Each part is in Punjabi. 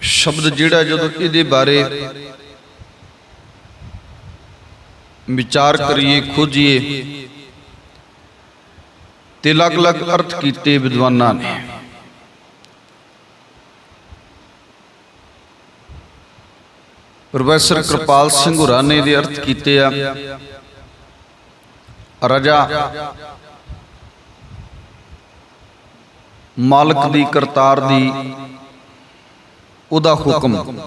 ਸ਼ਬਦ ਜਿਹੜਾ ਜਦੋਂ ਇਹਦੇ ਬਾਰੇ ਵਿਚਾਰ ਕਰੀਏ, ਖੋਜੀਏ, ਤੇ ਅਲੱਗ-ਅਲੱਗ ਅਰਥ ਕੀਤੇ ਵਿਦਵਾਨਾਂ ਨੇ। ਪ੍ਰੋਫੈਸਰ ਕਿਰਪਾਲ ਸਿੰਘ ਹੁਰਾ ਨੇ ਇਹਦੇ ਅਰਥ ਕੀਤੇ ਆ। ਰਜਾ ਮਾਲਕ ਦੀ ਕਰਤਾਰ ਦੀ ਉਹਦਾ ਹੁਕਮ।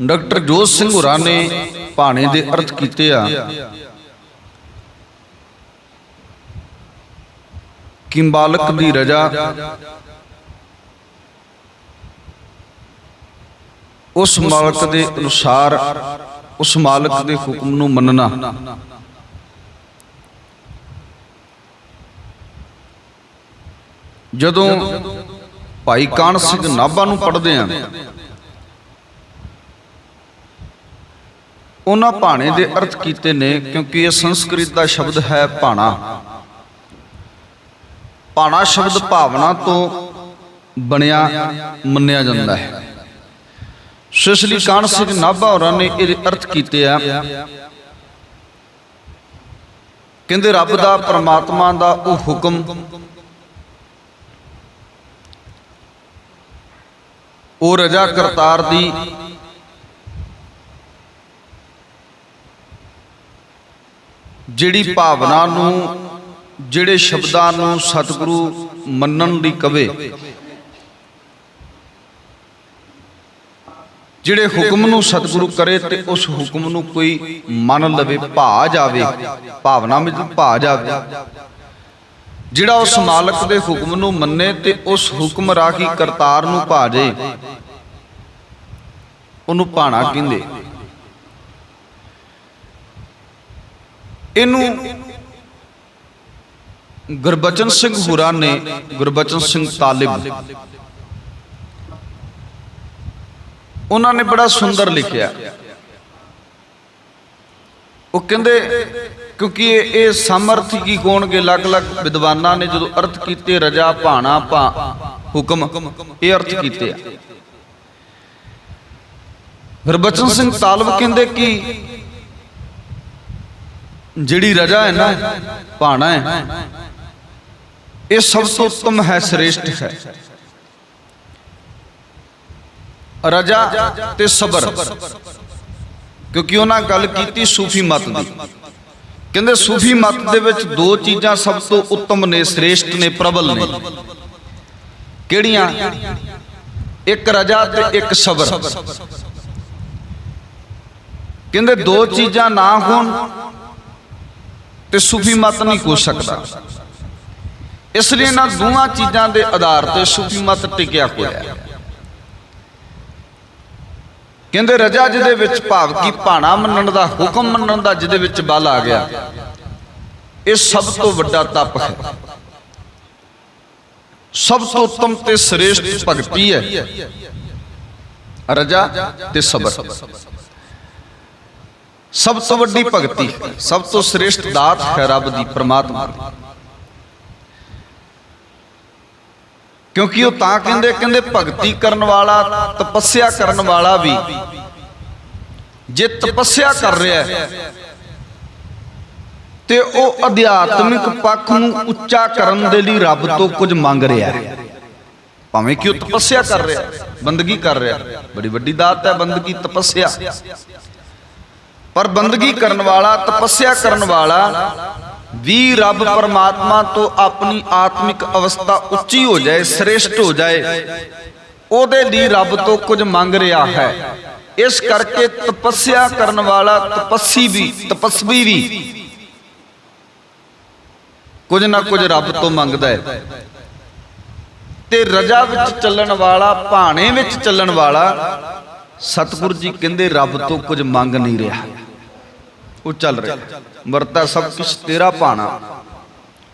ਡਾਕਟਰ ਜੋਤ ਸਿੰਘ ਹੁਰਾ ਨੇ ਭਾਣੇ ਦੇ ਅਰਥ ਕੀਤੇ ਆ। ਕਿ ਮਾਲਕ ਦੀ ਰਜਾ। ਉਸ ਮਾਲਕ ਦੇ ਅਨੁਸਾਰ ਉਸ ਮਾਲਕ ਦੇ ਹੁਕਮ ਨੂੰ ਮੰਨਣਾ। ਜਦੋਂ ਭਾਈ ਕਾਨ ਸਿੰਘ ਨਾਭਾ ਨੂੰ ਪੜ੍ਹਦੇ ਆ, ਉਹਨਾਂ ਭਾਣੇ ਦੇ ਅਰਥ ਕੀਤੇ ਨੇ, ਕਿਉਂਕਿ ਇਹ ਸੰਸਕ੍ਰਿਤ ਦਾ ਸ਼ਬਦ ਹੈ ਭਾਣਾ। ਭਾਣਾ ਸ਼ਬਦ ਭਾਵਨਾ ਤੋਂ ਬਣਿਆ ਮੰਨਿਆ ਜਾਂਦਾ ਹੈ। ਸੋ ਇਸ ਲਈ ਕਾਨ ਸਿੰਘ ਨਾਭਾ ਹੋਰਾਂ ਨੇ ਇਹਦੇ ਅਰਥ ਕੀਤੇ ਆ, ਕਹਿੰਦੇ ਰੱਬ ਦਾ ਪਰਮਾਤਮਾ ਦਾ ਉਹ ਹੁਕਮ ਉਹ ਰਜਾ ਕਰਤਾਰ ਦੀ ਜਿਹੜੀ ਭਾਵਨਾ ਨੂੰ, ਜਿਹੜੇ ਸ਼ਬਦਾਂ ਨੂੰ ਸਤਿਗੁਰੂ ਮੰਨਣ ਦੀ ਕਵੇ, ਜਿਹੜੇ ਹੁਕਮ ਨੂੰ ਸਤਿਗੁਰੂ ਕਰੇ ਤੇ ਉਸ ਹੁਕਮ ਨੂੰ ਕੋਈ ਮੰਨ ਲਵੇ ਭਾ ਜਾਵੇ, ਭਾਵਨਾ ਵਿੱਚ ਭਾ ਜਾਵੇ। ਜਿਹੜਾ ਉਸ ਮਾਲਕ ਦੇ ਹੁਕਮ ਨੂੰ ਮੰਨੇ ਤੇ ਉਸ ਹੁਕਮ ਰਾਹੀ ਕਰਤਾਰ ਨੂੰ ਭਾਜੇ, ਉਹਨੂੰ ਭਾਣਾ ਕਹਿੰਦੇ। ਇਹਨੂੰ ਗੁਰਬਚਨ ਸਿੰਘ ਹੁਰਾ ਨੇ, ਗੁਰਬਚਨ ਸਿੰਘ ਤਾਲਿਬ, ਉਹਨਾਂ ਨੇ ਬੜਾ ਸੁੰਦਰ ਲਿਖਿਆ। ਉਹ ਕਹਿੰਦੇ ਕਿਉਂਕਿ ਇਹ ਸਮਰਥ ਕੀ ਕੋਣਗੇ ਅਲੱਗ-ਅਲੱਗ ਵਿਦਵਾਨਾਂ ਨੇ ਜਦੋਂ ਅਰਥ ਕੀਤੇ, ਰਜਾ, ਭਾਣਾ, ਭਾ, ਹੁਕਮ, ਇਹ ਅਰਥ ਕੀਤੇ ਆ। ਗੁਰਬਚਨ ਸਿੰਘ ਤਾਲਬ ਕਹਿੰਦੇ ਕਿ ਜਿਹੜੀ ਰਜਾ ਹੈ ਨਾ, ਭਾਣਾ ਹੈ, ਇਹ ਸਭ ਤੋਂ ਉੱਤਮ ਹੈ, ਸ੍ਰੇਸ਼ਟ ਹੈ। ਰਜਾ ਤੇ ਸਬਰ। ਕਿਉਂਕਿ ਉਹਨਾਂ ਗੱਲ ਕੀਤੀ ਸੂਫੀ ਮਤ ਦੀ। ਕਹਿੰਦੇ ਸੂਫੀ ਮਤ ਦੇ ਵਿੱਚ ਦੋ ਚੀਜ਼ਾਂ ਸਭ ਤੋਂ ਉੱਤਮ ਨੇ, ਸ੍ਰੇਸ਼ਟ ਨੇ, ਪ੍ਰਬਲ ਨੇ। ਕਿਹੜੀਆਂ? ਇੱਕ ਰਜਾ ਤੇ ਇੱਕ ਸਬਰ। ਕਹਿੰਦੇ ਦੋ ਚੀਜ਼ਾਂ ਨਾ ਹੋਣ ਤੇ ਸੂਫੀ ਮਤ ਨਹੀਂ ਹੋ ਸਕਦਾ। ਇਸ ਲਈ ਇਹਨਾਂ ਦੋਵਾਂ ਚੀਜ਼ਾਂ ਦੇ ਆਧਾਰ ਤੇ ਸੂਫੀ ਮਤ ਟਿਕਿਆ ਹੋਇਆ ਹੈ। ਕਹਿੰਦੇ ਰਜਾ ਜਿਹਦੇ ਵਿੱਚ ਭਾਵ ਕੀ ਭਾਣਾ ਮੰਨਣ ਦਾ ਹੁਕਮ ਮੰਨਣ ਦਾ ਜਿਹਦੇ ਵਿੱਚ ਬਲ ਆ ਗਿਆ, ਇਹ ਸਭ ਤੋਂ ਵੱਡਾ ਤਪ ਹੈ। ਸਭ ਤੋਂ ਉੱਤਮ ਤੇ ਸ੍ਰੇਸ਼ਟ ਭਗਤੀ ਹੈ। ਰਜਾ ਤੇ ਸਬਰ। ਸਭ ਤੋਂ ਵੱਡੀ ਭਗਤੀ, ਸਭ ਤੋਂ ਸ੍ਰੇਸ਼ਟ ਦਾਤ ਹੈ ਰੱਬ ਦੀ ਪ੍ਰਮਾਤਮਾ ਦੀ। ਕਿਉਂਕਿ ਉਹ ਤਾਂ ਕਹਿੰਦੇ ਕਹਿੰਦੇ ਭਗਤੀ ਕਰਨ ਵਾਲਾ, ਤਪੱਸਿਆ ਕਰਨ ਵਾਲਾ ਵੀ। ਜੇ ਤਪੱਸਿਆ ਕਰ ਰਿਹਾ ਤੇ ਉਹ ਅਧਿਆਤਮਿਕ ਪੱਖ ਨੂੰ ਉੱਚਾ ਕਰਨ ਦੇ ਲਈ ਰੱਬ ਤੋਂ ਕੁਝ ਮੰਗ ਰਿਹਾ ਹੈ। ਭਾਵੇਂ ਕਿ ਉਹ ਤਪੱਸਿਆ ਕਰ ਰਿਹਾ ਬੰਦਗੀ ਕਰ ਰਿਹਾ ਬੜੀ ਵੱਡੀ ਦਾਤ ਹੈ ਬੰਦਗੀ, ਤਪੱਸਿਆ। ਪਰ ਬੰਦਗੀ ਕਰਨ ਵਾਲਾ, ਤਪੱਸਿਆ ਕਰਨ ਵਾਲਾ ਵੀ ਰੱਬ ਪਰਮਾਤਮਾ ਤੋਂ ਆਪਣੀ ਆਤਮਿਕ ਅਵਸਥਾ ਉੱਚੀ ਹੋ ਜਾਏ, ਸ੍ਰੇਸ਼ਟ ਹੋ ਜਾਏ, ਉਹਦੇ ਲਈ ਰੱਬ ਤੋਂ ਕੁਝ ਮੰਗ ਰਿਹਾ ਹੈ। ਇਸ ਕਰਕੇ ਤਪੱਸਿਆ ਕਰਨ ਵਾਲਾ ਤਪੱਸੀ ਵੀ, ਤਪਸਵੀ ਵੀ ਕੁਝ ਨਾ ਕੁਝ ਰੱਬ ਤੋਂ ਮੰਗਦਾ ਹੈ। ਤੇ ਰਜਾ ਵਿੱਚ ਚੱਲਣ ਵਾਲਾ, ਭਾਣੇ ਵਿੱਚ ਚੱਲਣ ਵਾਲਾ ਸਤਿਗੁਰੂ ਜੀ ਕਹਿੰਦੇ, ਰੱਬ ਤੋਂ ਕੁਝ ਮੰਗ ਨਹੀਂ ਰਿਹਾ। ਉਹ ਚੱਲ ਰਿਹਾ। ਵਰਤਾ ਸਭ ਕੁਝ ਤੇਰਾ ਭਾਣਾ।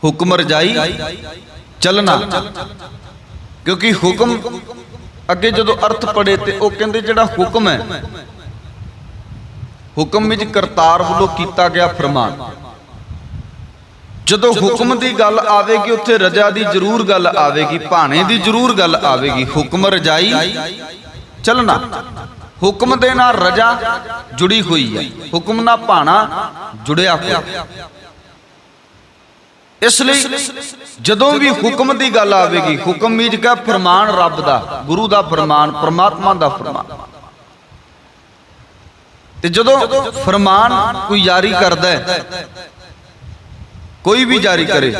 ਹੁਕਮ ਰਜਾਈ ਚੱਲਣਾ। ਕਿਉਂਕਿ ਹੁਕਮ ਅੱਗੇ ਜਦੋਂ ਅਰਥ ਪੜੇ ਤੇ ਉਹ ਕਹਿੰਦੇ ਜਿਹੜਾ ਹੁਕਮ ਹੈ, ਹੁਕਮ ਵਿੱਚ ਕਰਤਾਰ ਵੱਲੋਂ ਕੀਤਾ ਗਿਆ ਫਰਮਾਨ। ਜਦੋਂ ਹੁਕਮ ਦੀ ਗੱਲ ਆਵੇਗੀ, ਉੱਥੇ ਰਜਾ ਦੀ ਜ਼ਰੂਰ ਗੱਲ ਆਵੇਗੀ, ਭਾਣੇ ਦੀ ਜ਼ਰੂਰ ਗੱਲ ਆਵੇਗੀ। ਹੁਕਮ ਰਜਾਈ ਚੱਲਣਾ। ਹੁਕਮ ਦੇ ਨਾਲ ਰਜਾ ਜੁੜੀ ਹੋਈ ਹੈ। ਹੁਕਮ ਨਾਲ ਭਾਣਾ ਜੁੜਿਆ ਹੋਇਆ। ਇਸ ਲਈ ਜਦੋਂ ਵੀ ਹੁਕਮ ਦੀ ਗੱਲ ਆਵੇਗੀ, ਹੁਕਮ ਮੀਜ ਕਾ ਫਰਮਾਨ ਰੱਬ ਦਾ, ਗੁਰੂ ਦਾ ਫਰਮਾਨ, ਪ੍ਰਮਾਤਮਾ ਦਾ ਫਰਮਾਨ। ਤੇ ਜਦੋਂ ਫਰਮਾਨ ਕੋਈ ਜਾਰੀ ਕਰਦਾ ਹੈ, ਕੋਈ ਵੀ ਜਾਰੀ ਕਰੇ,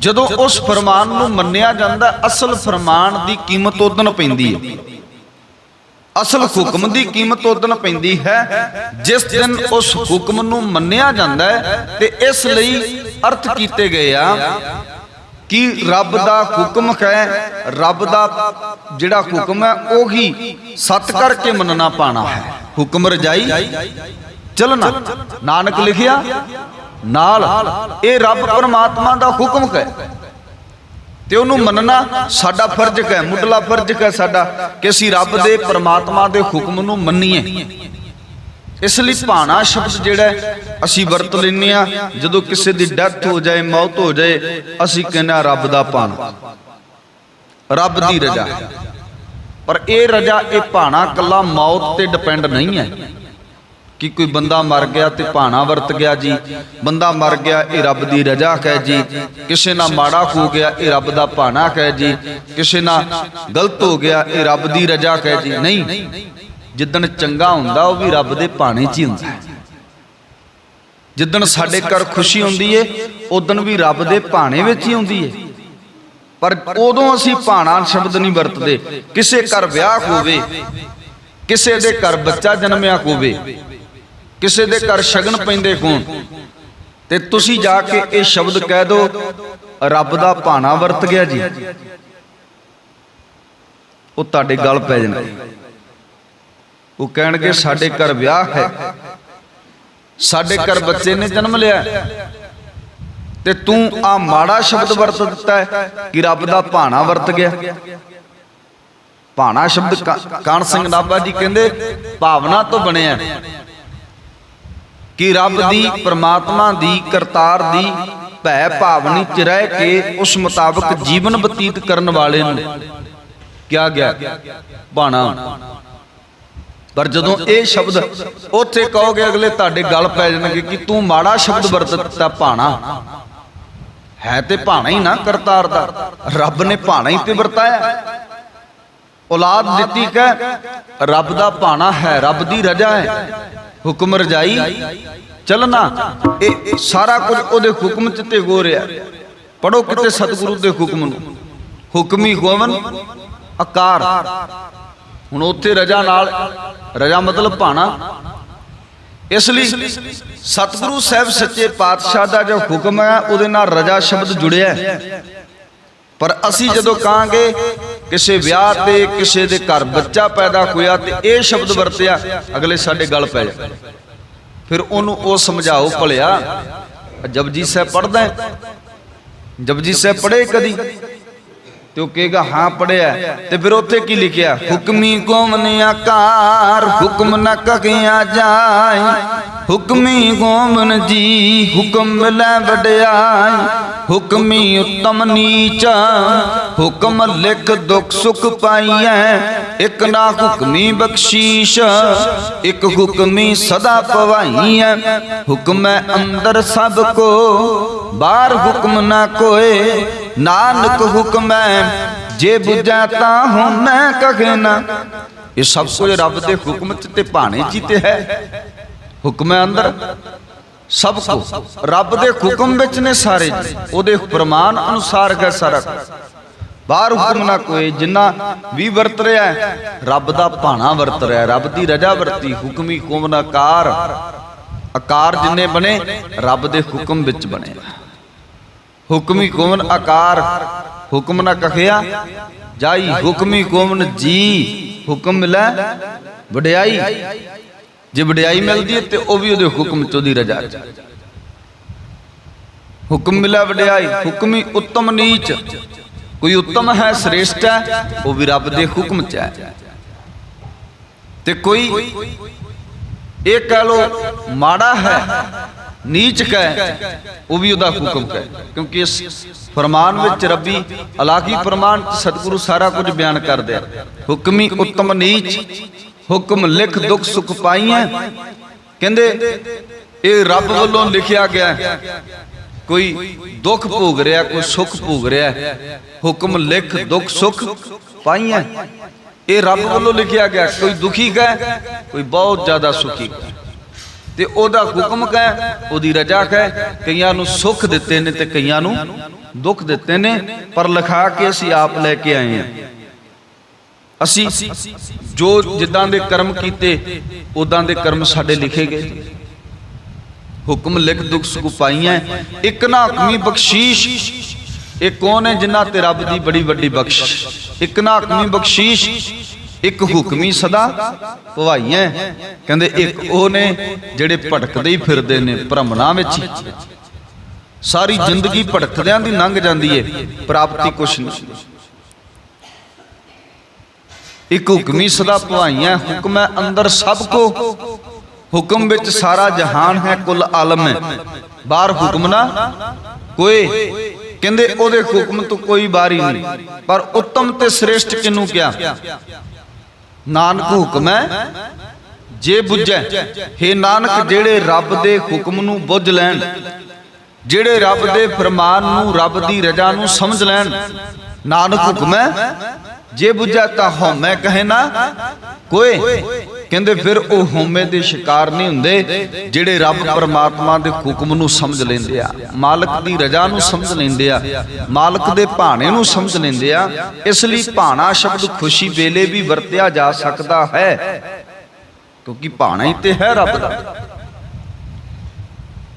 ਜਦੋਂ ਉਸ ਫਰਮਾਨ ਨੂੰ ਮੰਨਿਆ ਜਾਂਦਾ, ਅਸਲ ਫਰਮਾਨ ਦੀ ਕੀਮਤ ਉਦੋਂ ਪੈਂਦੀ ਹੈ। ਅਸਲ ਹੁਕਮ ਦੀ ਕੀਮਤ ਉਦੋਂ ਪੈਂਦੀ ਹੈ, ਜਿਸ ਦਿਨ ਉਸ ਹੁਕਮ ਨੂੰ ਮੰਨਿਆ ਜਾਂਦਾ ਹੈ ਤੇ ਇਸ ਲਈ ਅਰਥ ਕੀਤੇ ਗਏ ਆ ਕਿ ਰੱਬ ਦਾ ਹੁਕਮ ਹੈ, ਰੱਬ ਦਾ ਜਿਹੜਾ ਹੁਕਮ ਹੈ, ਉਹੀ ਸਤ ਕਰਕੇ ਮੰਨਣਾ ਪਾਣਾ ਹੈ। ਹੁਕਮ ਰਜਾਈ, ਚੱਲਣਾ। ਨਾਨਕ ਲਿਖਿਆ, ਨਾਲ ਇਹ ਰੱਬ ਪਰਮਾਤਮਾ ਦਾ ਹੁਕਮ ਹੈ। ਤੇ ਉਹਨੂੰ ਮੰਨਣਾ ਸਾਡਾ ਫਰਜ਼ ਹੈ, ਮੁੱਢਲਾ ਫਰਜ਼ ਹੈ ਸਾਡਾ ਕਿ ਅਸੀਂ ਰੱਬ ਦੇ, ਪਰਮਾਤਮਾ ਦੇ ਹੁਕਮ ਨੂੰ ਮੰਨੀਏ। ਇਸ ਲਈ ਭਾਣਾ ਸ਼ਬਦ ਜਿਹੜਾ ਅਸੀਂ ਵਰਤ ਲੈਂਦੇ ਆ ਜਦੋਂ ਕਿਸੇ ਦੀ ਡੈਥ ਹੋ ਜਾਏ, ਮੌਤ ਹੋ ਜਾਏ, ਅਸੀਂ ਕਹਿੰਦੇ ਹਾਂ ਰੱਬ ਦਾ ਭਾਣਾ। ਰੱਬ ਦੀ ਰਜ਼ਾ। ਪਰ ਇਹ ਰਜ਼ਾ, ਇਹ ਭਾਣਾ ਕੱਲਾ ਮੌਤ ਤੇ ਡਿਪੈਂਡ ਨਹੀਂ ਹੈ। ਕਿ ਕੋਈ ਬੰਦਾ ਮਰ ਗਿਆ ਤੇ ਭਾਣਾ ਵਰਤ ਗਿਆ ਜੀ। ਬੰਦਾ ਮਰ ਗਿਆ, ਇਹ ਰੱਬ ਦੀ ਰਜ਼ਾ ਹੈ ਜੀ। ਕਿਸੇ ਨਾਲ ਮਾੜਾ ਹੋ ਗਿਆ, ਇਹ ਰੱਬ ਦਾ ਭਾਣਾ ਹੈ ਜੀ। ਕਿਸੇ ਨਾਲ ਗਲਤ ਹੋ ਗਿਆ, ਇਹ ਰੱਬ ਦੀ ਰਜ਼ਾ ਹੈ ਜੀ। ਨਹੀਂ, ਜਿੱਦਣ ਚੰਗਾ ਹੁੰਦਾ, ਉਹ ਵੀ ਰੱਬ ਦੇ ਭਾਣੇ 'ਚ ਹੀ ਹੁੰਦਾ ਹੈ। ਜਿੱਦਣ ਸਾਡੇ ਘਰ ਖੁਸ਼ੀ ਹੁੰਦੀ ਏ ਉਦੋਂ ਵੀ ਰੱਬ ਦੇ ਭਾਣੇ ਵਿੱਚ ਹੀ ਹੁੰਦੀ ਏ। ਪਰ ਉਦੋਂ ਅਸੀਂ ਭਾਣਾ ਸ਼ਬਦ ਨਹੀਂ ਵਰਤਦੇ। ਕਿਸੇ ਘਰ ਵਿਆਹ ਹੋਵੇ, ਕਿਸੇ ਦੇ ਘਰ ਬੱਚਾ ਜਨਮਿਆ ਹੋਵੇ ਕਿਸੇ ਦੇ ਘਰ ਸ਼ਗਨ ਪੈਂਦੇ ਹੋਣ ਤੇ ਤੁਸੀਂ ਜਾ ਕੇ ਇਹ ਸ਼ਬਦ ਕਹਿ ਦਿਓ ਰੱਬ ਦਾ ਭਾਣਾ ਵਰਤ ਗਿਆ ਜੀ। ਉਹ ਤੁਹਾਡੇ ਗੱਲ ਪੈ ਜਾਣਗੇ ਉਹ ਕਹਿਣਗੇ, ਸਾਡੇ ਘਰ ਵਿਆਹ ਹੈ। ਸਾਡੇ ਘਰ ਬੱਚੇ ਨੇ ਜਨਮ ਲਿਆ। ਤੇ ਤੂੰ ਆ ਮਾੜਾ ਸ਼ਬਦ ਵਰਤ ਦਿੱਤਾ ਹੈ ਕਿ ਰੱਬ ਦਾ ਭਾਣਾ ਵਰਤ ਗਿਆ। ਭਾਣਾ ਸ਼ਬਦ ਕਾ- ਕਾਣ ਸਿੰਘ ਨਾਭਾ ਜੀ ਕਹਿੰਦੇ, ਭਾਵਨਾ ਤੋਂ ਬਣਿਆ ਕਿ ਰੱਬ ਦੀ ਪ੍ਰਮਾਤਮਾ ਦੀ ਕਰਤਾਰ ਦੀ ਭੈ ਭਾਵਨੀ ਚ ਰਹਿ ਕੇ ਉਸ ਮੁਤਾਬਕ ਜੀਵਨ ਬਤੀਤ ਕਰਨ ਵਾਲੇ ਨੂੰ ਕਿਹਾ ਗਿਆ ਭਾਣਾ ਪਰ ਜਦੋਂ ਇਹ ਸ਼ਬਦ ਉੱਥੇ ਕਹੋਗੇ ਅਗਲੇ ਤੁਹਾਡੇ ਗੱਲ ਪੈ ਜਾਣਗੇ ਕਿ ਤੂੰ ਮਾੜਾ ਸ਼ਬਦ ਵਰਤ ਭਾਣਾ। ਹੈ ਤੇ ਭਾਣਾ ਹੀ ਨਾ ਕਰਤਾਰ ਦਾ। ਰੱਬ ਨੇ ਭਾਣਾ ਹੀ ਤੇ ਵਰਤਾਇਆ। ਔਲਾਦ ਦਿੱਤੀ ਕਹ, ਰੱਬ ਦਾ ਭਾਣਾ ਹੈ, ਰੱਬ ਦੀ ਰਜਾ ਹੈ। ਹੁਕਮ ਰਜਾਈ ਚੱਲਣਾ। ਇਹ ਸਾਰਾ ਕੁਝ ਉਹਦੇ ਹੁਕਮ ਚ ਤੇ ਹੋ ਰਿਹਾ। ਪੜੋ ਕਿਤੇ ਸਤਿਗੁਰੂ ਦੇ ਹੁਕਮ ਨੂੰ। ਹੁਕਮੀ ਹੋਵਨ ਆਕਾਰ ਹੁਣ ਉੱਥੇ ਰਜਾ ਨਾਲ, ਰਜਾ ਮਤਲਬ ਭਾਣਾ। ਇਸ ਲਈ ਸਤਿਗੁਰੂ ਸਾਹਿਬ ਸੱਚੇ ਪਾਤਸ਼ਾਹ ਦਾ ਜੋ ਹੁਕਮ ਹੈ, ਉਹਦੇ ਨਾਲ ਰਜਾ ਸ਼ਬਦ ਜੁੜਿਆ ਹੈ। ਪਰ ਅਸੀਂ ਜਦੋਂ ਕਹਾਂਗੇ, ਕਿਸੇ ਵਿਆਹ ਤੇ ਕਿਸੇ ਦੇ ਘਰ ਬੱਚਾ ਪੈਦਾ ਹੋਇਆ ਤੇ ਇਹ ਸ਼ਬਦ ਵਰਤਿਆ, ਅਗਲੇ ਸਾਡੇ ਗਲ ਪੈ ਜਾ। ਫਿਰ ਉਹਨੂੰ ਉਹ ਸਮਝਾਓ ਭਲਿਆ, ਜਪਜੀ ਸਾਹਿਬ ਪੜਦਾ ਜਪਜੀ ਸਾਹਿਬ ਪੜ੍ਹੇ ਕਦੀ? ਤੇ ਉਹ ਕਹੇਗਾ, ਹਾਂ ਪੜਿਆ ਤੇ ਫਿਰ ਉੱਥੇ ਕੀ ਲਿਖਿਆ? ਹੁਕਮੀ ਗੋਮਨ ਆਕਾਰ, ਹੁਕਮ ਨ ਕਕਿਆ ਜਾਏ। ਹੁਕਮੀ ਗੋਮਨ ਜੀ ਹੁਕਮ ਮਿਲੈ ਵਡਿਆਈ ਹੁਕਮੀ ਉਤਮ ਨੀਚ, ਹੁਕਮ ਲਿਖ ਦੁਖ ਸੁਖ ਪਾਈਐ। ਇਕ ਨਾ ਹੁਕਮੀ ਬਖਸ਼ੀਸ਼, ਇਕ ਹੁਕਮੀ ਸਦਾ ਪਵਾਈਐ ਹੁਕਮੈ ਅੰਦਰ ਸਭ ਕੋ, ਬਾਹਰ ਹੁਕਮ ਨਾ ਕੋਏ। ਨਾਨਕ ਹੁਕਮੈ ਜੇ ਬੁਝਾ ਤਾਂ ਹੂੰ ਮੈਂ ਕਹੇ ਨਾ। ਇਹ ਸਭ ਕੁਝ ਰੱਬ ਦੇ ਹੁਕਮ ਚ ਤੇ ਭਾਣੇ ਚ ਹੀ ਤੇ ਹੈ। ਹੁਕਮ ਅੰਦਰ। ਸਭ ਕੁਝ ਰੱਬ ਦੇ ਹੁਕਮ ਵਿੱਚ ਨੇ ਸਾਰੇ ਉਹਦੇ ਫਰਮਾਨ ਅਨੁਸਾਰ ਹੈ ਸਾਰਾ ਬਾਹਰ ਹੁਕਮ ਨਾ ਕੋਈ, ਜਿੰਨਾ ਵੀ ਵਰਤ ਰਿਹਾ ਰੱਬ ਦਾ ਭਾਣਾ ਵਰਤ ਰਿਹਾ ਰੱਬ ਦੀ ਰਜਾ ਵਰਤੀ, ਹੁਕਮੀ ਕੋਮਨ ਆਕਾਰ ਆਕਾਰ ਜਿੰਨੇ ਬਣੇ, ਰੱਬ ਦੇ ਹੁਕਮ ਵਿੱਚ ਬਣੇ। ਹੁਕਮੀ ਕੋਮਨ ਆਕਾਰ, ਹੁਕਮ ਨਾ ਕਖਿਆ, ਜਾਈ ਹੁਕਮੀ ਕੋਮਨ ਜੀ, ਹੁਕਮ ਮਿਲੈ, ਵਡਿਆਈ ਜੇ ਵਡਿਆਈ ਮਿਲਦੀ ਹੈ ਤੇ ਉਹ ਵੀ ਉਹਦੇ ਹੁਕਮ ਚ ਉਹਦੀ ਰਜਾ ਚ। ਹੁਕਮ ਮਿਲਿਆ ਵਡਿਆਈ, ਹੁਕਮੀ ਉੱਤਮ ਨੀਚ। ਕੋਈ ਉੱਤਮ ਹੈ, ਸ੍ਰੇਸ਼ਟ ਹੈ, ਉਹ ਵੀ ਰੱਬ ਦੇ ਹੁਕਮ ਚ ਹੈ। ਤੇ ਕੋਈ ਇਹ ਕਹਿ ਲੋ ਮਾੜਾ ਹੈ, ਨੀਚ ਕਹਿ, ਉਹ ਵੀ ਉਹਦਾ ਹੁਕਮ ਕਹਿ। ਕਿਉਂਕਿ ਇਸ ਫਰਮਾਨ ਵਿੱਚ ਰੱਬੀ ਅਲਾਹੀ ਫਰਮਾਨ ਸਤਿਗੁਰੂ ਸਾਰਾ ਕੁਝ ਬਿਆਨ ਕਰਦੇ ਆ। ਹੁਕਮੀ ਉੱਤਮ ਨੀਚ। ਹੁਕਮ ਲਿਖ ਦੁੱਖ ਸੁਖ ਪਾਈਐ। ਕਹਿੰਦੇ, ਇਹ ਰੱਬ ਵੱਲੋਂ ਲਿਖਿਆ ਗਿਆ ਕੋਈ ਦੁੱਖ ਭੋਗ ਰਿਹਾ, ਕੋਈ ਸੁੱਖ ਭੋਗ ਰਿਹਾ ਹੁਕਮ ਲਿਖ ਦੁੱਖ ਸੁੱਖ ਪਾਈਐ। ਇਹ ਰੱਬ ਵੱਲੋਂ ਲਿਖਿਆ ਗਿਆ। ਕੋਈ ਦੁਖੀ ਕਹੇ, ਕੋਈ ਬਹੁਤ ਜ਼ਿਆਦਾ ਸੁਖੀ ਕਹੇ। ਤੇ ਉਹਦਾ ਹੁਕਮ ਕਹੇ, ਉਹਦੀ ਰਜਾ ਕਹੇ। ਕਈਆਂ ਨੂੰ ਸੁੱਖ ਦਿੱਤੇ ਨੇ ਤੇ ਕਈਆਂ ਨੂੰ ਦੁੱਖ ਦਿੱਤੇ ਨੇ। ਪਰ ਲਿਖਾ ਕੇ ਅਸੀਂ ਆਪ ਲੈ ਕੇ ਆਏ ਹਾਂ। ਅਸੀਂ ਜੋ ਜਿੱਦਾਂ ਦੇ ਕਰਮ ਕੀਤੇ ਉਦਾਂ ਦੇ ਕਰਮ ਸਾਡੇ ਲਿਖੇ ਗਏ। ਹੁਕਮ ਲਿਖ, ਦੁਖ ਸੁਖ ਪਾਈਆਂ। ਇੱਕ ਨਾ ਹਕਮੀ ਬਖਸ਼ੀਸ਼। ਇਹ ਕੌਣ ਹੈ ਜਿਨ੍ਹਾਂ ਤੇ ਰੱਬ ਦੀ ਬੜੀ ਵੱਡੀ ਬਖਸ਼ਿਸ਼? ਇੱਕ ਨਾ ਹਕਮੀ ਬਖਸ਼ੀਸ਼। ਇੱਕ ਹੁਕਮੀ ਸਦਾ ਭਵਾਈਆਂ। ਕਹਿੰਦੇ ਇੱਕ ਉਹ ਨੇ ਜਿਹੜੇ ਭਟਕਦੇ ਹੀ ਫਿਰਦੇ ਨੇ, ਭ੍ਰਮਣਾ ਵਿੱਚ ਸਾਰੀ ਜ਼ਿੰਦਗੀ ਭਟਕਦਿਆਂ ਦੀ ਲੰਘ ਜਾਂਦੀ ਏ। ਪ੍ਰਾਪਤੀ ਕੁਛ ਨਹੀਂ। ਇੱਕ ਹੁਕਮੀ ਸਦਾ ਭਵਾਈਆਂ, ਹੁਕਮ ਹੈ ਅੰਦਰ ਸਭ ਕੋ। ਹੁਕਮ ਵਿੱਚ ਸਾਰਾ ਜਹਾਨ ਹੈ, ਕੁੱਲ ਆਲਮ ਹੈ। ਬਾਹਰ ਹੁਕਮ ਨਾ ਕੋਈ। ਕਹਿੰਦੇ ਉਹਦੇ ਹੁਕਮ ਤੋਂ ਕੋਈ ਬਾਰੀ ਨਹੀਂ। ਪਰ ਉੱਤਮ ਤੇ ਸ੍ਰੇਸ਼ਟ ਕਿਨੂੰ ਕਿਹਾ? ਨਾਨਕ ਹੁਕਮ ਹੈ, ਜੇ ਬੁੱਝੈ हे ਨਾਨਕ, ਜਿਹੜੇ ਰੱਬ ਦੇ ਹੁਕਮ ਨੂੰ ਬੁੱਝ ਲੈਣ, ਜਿਹੜੇ ਰੱਬ ਦੇ ਫਰਮਾਨ ਨੂੰ ਰੱਬ ਦੀ ਰਜ਼ਾ ਨੂੰ ਸਮਝ ਲੈਣ, ਨਾਨਕ ਹੁਕਮ ਹੈ ਜੇ ਬੁੱਝਾ ਤਾਂ ਹਉਮੈ ਕਹੇ ਨਾ, ਕੋਏ, ਕਹਿੰਦੇ ਫਿਰ ਉਹ ਹਉਮੈ ਦੇ ਸ਼ਿਕਾਰ ਨਹੀਂ ਹੁੰਦੇ ਜਿਹੜੇ ਰੱਬ ਪਰਮਾਤਮਾ ਦੇ ਹੁਕਮ ਨੂੰ ਸਮਝ ਲੈਂਦੇ ਆ, ਮਾਲਕ ਦੀ ਰਜ਼ਾ ਨੂੰ ਸਮਝ ਲੈਂਦੇ ਆ, ਮਾਲਕ ਦੇ ਭਾਣੇ ਨੂੰ ਸਮਝ ਲੈਂਦੇ ਆ, ਇਸ ਲਈ ਭਾਣਾ ਸ਼ਬਦ ਖੁਸ਼ੀ ਵੇਲੇ ਵੀ ਵਰਤਿਆ ਜਾ ਸਕਦਾ ਹੈ, ਕਿਉਂਕਿ ਭਾਣਾ ਹੀ ਤੇ ਹੈ ਰੱਬ ਦਾ।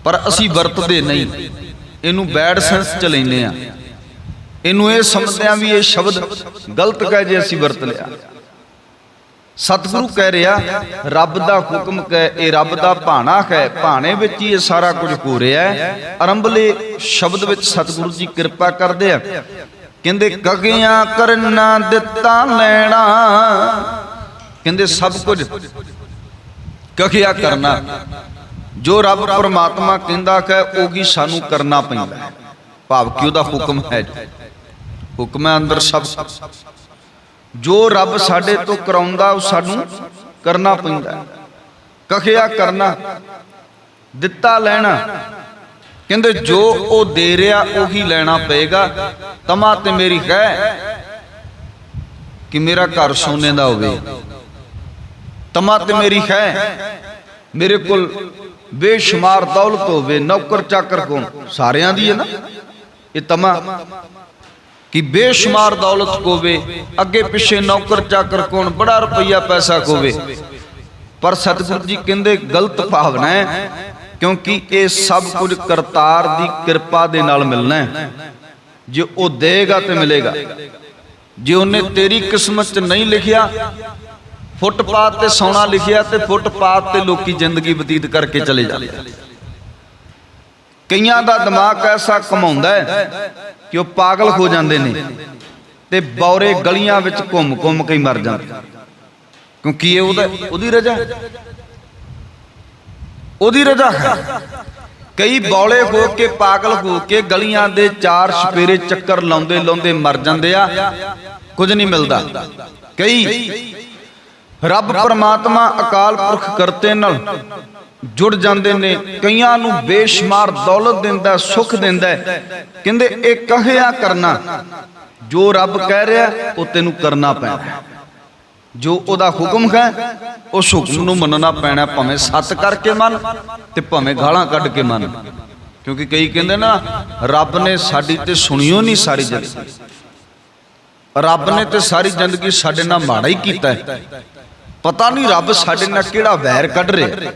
ਪਰ ਅਸੀਂ ਵਰਤਦੇ ਨਹੀਂ, ਇਹਨੂੰ ਬੈਡ ਸੈਂਸ ਚ ਲੈਨੇ ਆ। ਇਹਨੂੰ ਇਹ ਸਮਝਦਿਆਂ ਵੀ ਇਹ ਸ਼ਬਦ ਗਲਤ ਕਹਿ ਜੇ ਅਸੀਂ ਵਰਤ ਲਿਆ। ਸਤਿਗੁਰੂ ਕਹਿ ਰਿਹਾ, ਰੱਬ ਦਾ ਹੁਕਮ ਕਹਿ, ਇਹ ਰੱਬ ਦਾ ਭਾਣਾ ਹੈ ਭਾਣੇ ਵਿੱਚ ਹੀ ਇਹ ਸਾਰਾ ਕੁਝ ਹੋ ਰਿਹਾ ਹੈ। ਅਰੰਭਲੇ ਸ਼ਬਦ ਵਿੱਚ ਸਤਿਗੁਰੂ ਜੀ ਕਿਰਪਾ ਕਰਦੇ ਆ। ਕਹਿੰਦੇ, ਕਗਿਆਂ ਕਰਨਾ ਦਿੱਤਾ ਲੈਣਾ। ਕਹਿੰਦੇ, ਸਭ ਕੁਝ ਕਗਿਆ ਕਰਨਾ। ਜੋ ਰੱਬ ਪਰਮਾਤਮਾ ਕਹਿੰਦਾ ਹੈ ਉਹ ਕੀ ਸਾਨੂੰ ਕਰਨਾ ਪੈਂਦਾ ਭਾਵ ਕਿ ਉਹਦਾ ਹੁਕਮ ਹੈ ਹੁਕਮ ਹੈ ਅੰਦਰ ਸਭ। ਜੋ ਰੱਬ ਸਾਡੇ ਤੋਂ ਕਰਾਉਂਦਾ, ਉਹ ਸਾਨੂੰ ਕਰਨਾ ਪੈਂਦਾ ਕਖਿਆ ਕਰਨਾ, ਦਿੱਤਾ ਲੈਣਾ। ਕਹਿੰਦੇ ਜੋ ਉਹ ਦੇ ਰਿਹਾ, ਉਹੀ ਲੈਣਾ ਪਏਗਾ। ਤਮਾ ਤੇ ਮੇਰੀ ਕਹਿ ਕਿ ਮੇਰਾ ਘਰ ਸੋਨੇ ਦਾ ਹੋਵੇ। ਤਮਾ ਤੇ ਮੇਰੀ ਹੈ ਮੇਰੇ ਕੋਲ ਬੇਸ਼ੁਮਾਰ ਦੌਲਤ ਹੋਵੇ ਨੌਕਰ ਚਾਕਰ ਕੋਣ? ਸਾਰਿਆਂ ਦੀ ਹੈ ਨਾ। ਇਹ ਤਮਾ। ਕਿ ਬੇਸ਼ੁਮਾਰ ਦੌਲਤ ਕੋਵੇ ਅੱਗੇ ਪਿੱਛੇ ਨੌਕਰ ਚਾਕਰ ਕੋਣ, ਬੜਾ ਰੁਪਈਆ ਪੈਸਾ ਕੋਵੇ ਪਰ ਸਤਿਗੁਰੂ ਜੀ ਕਹਿੰਦੇ, ਗਲਤ ਭਾਵਨਾ ਹੈ, ਕਿਉਂਕਿ ਇਹ ਸਭ ਕੁਝ ਕਰਤਾਰ ਦੀ ਕਿਰਪਾ ਦੇ ਨਾਲ ਮਿਲਣਾ ਹੈ। ਜੇ ਉਹ ਦੇਗਾ ਤੇ ਮਿਲੇਗਾ। ਜੇ ਉਹਨੇ ਤੇਰੀ ਕਿਸਮਤ 'ਚ ਨਹੀਂ ਲਿਖਿਆ, ਫੁੱਟਪਾਥ ਤੇ ਸੌਣਾ ਲਿਖਿਆ ਤੇ ਫੁੱਟਪਾਥ ਤੇ ਲੋਕੀ ਜ਼ਿੰਦਗੀ ਬਤੀਤ ਕਰਕੇ ਚਲੇ ਜਾਂਦੇ ਕਈਆਂ ਦਾ ਦਿਮਾਗ ਐਸਾ ਕਮਾਉਂਦਾ ਹੈ ਕਿ ਉਹ ਪਾਗਲ ਹੋ ਜਾਂਦੇ ਨੇ ਤੇ ਬੌਰੇ ਗਲੀਆਂ ਵਿੱਚ ਘੁੰਮ ਘੁੰਮ ਕੇ ਮਰ ਜਾਂਦੇ ਕਿਉਂਕਿ ਇਹ ਉਹਦਾ ਉਹਦੀ ਰਜਾ। ਉਹਦੀ ਰਜਾ। ਹੈ ਕਈ ਬੌਲੇ ਹੋ ਕੇ ਪਾਗਲ ਹੋ ਕੇ ਗਲੀਆਂ ਦੇ ਚਾਰ ਛਪੇਰੇ ਚੱਕਰ ਲਾਉਂਦੇ ਲਾਉਂਦੇ ਮਰ ਜਾਂਦੇ ਆ। ਕੁਝ ਨਹੀਂ ਮਿਲਦਾ। ਕਈ ਰੱਬ ਪਰਮਾਤਮਾ ਅਕਾਲ ਪੁਰਖ ਕਰਤੇ ਨਾਲ ਜੁੜ ਜਾਂਦੇ ਨੇ, ਕਈਆਂ ਨੂੰ ਬੇਸ਼ੁਮਾਰ ਦੌਲਤ ਦਿੰਦਾ, ਸੁੱਖ ਦਿੰਦਾ ਕਹਿੰਦੇ, ਇਹ ਕਹਿਆ ਕਰਨਾ। ਜੋ ਰੱਬ ਕਹਿ ਰਿਹਾ, ਉਹ ਤੈਨੂੰ ਕਰਨਾ ਪੈਣਾ ਜੋ ਉਹਦਾ ਹੁਕਮ ਹੈ, ਉਸ ਹੁਕਮ ਨੂੰ ਮੰਨਣਾ ਪੈਣਾ, ਭਾਵੇਂ ਸੱਤ ਕਰਕੇ ਮੰਨ ਤੇ ਭਾਵੇਂ ਗਾਲਾਂ ਕੱਢ ਕੇ ਮੰਨ। ਕਿਉਂਕਿ ਕਈ ਕਹਿੰਦੇ ਨਾ, ਰੱਬ ਨੇ ਸਾਡੀ ਤੇ ਸੁਣਿਓ ਨਹੀਂ ਸਾਰੀ ਜ਼ਿੰਦਗੀ। ਰੱਬ ਨੇ ਤੇ ਸਾਰੀ ਜ਼ਿੰਦਗੀ ਸਾਡੇ ਨਾਲ ਮਾੜਾ ਹੀ ਕੀਤਾ ਪਤਾ ਨਹੀਂ ਰੱਬ ਸਾਡੇ ਨਾਲ ਕਿਹੜਾ ਵੈਰ ਕੱਢ ਰਿਹਾ।